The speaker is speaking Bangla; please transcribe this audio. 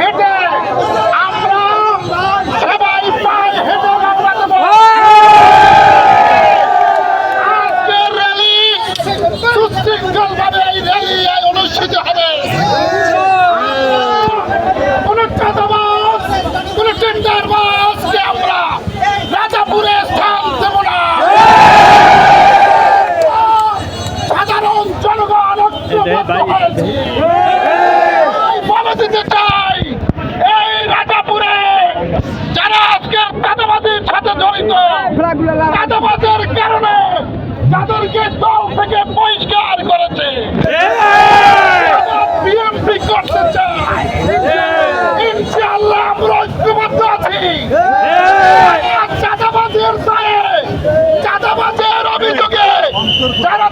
হেঁটে আমরা সবাই পায়ে হেঁটে আমরা দেবো। আজকের র্যালি সুশৃঙ্খলভাবে এই র্যালি অনুষ্ঠিত হবে। কোন চাঁদাবাজ, কোন টেন্ডারবাজকে আমরা রাজাপুরে স্থান দেব না। সাধারণ জনগণ ঐক্যবদ্ধ হয়েছে। নির্যাতিত কারণে যাদেরকে দল থেকে বহিষ্কার করেছে। বিএমপি করতে চায়। ইনশাআল্লাহ আমরা ঐক্যবদ্ধ আছি। চাঁদাবাজের দায়ে চাঁদাবাজের অভিযোগে যারা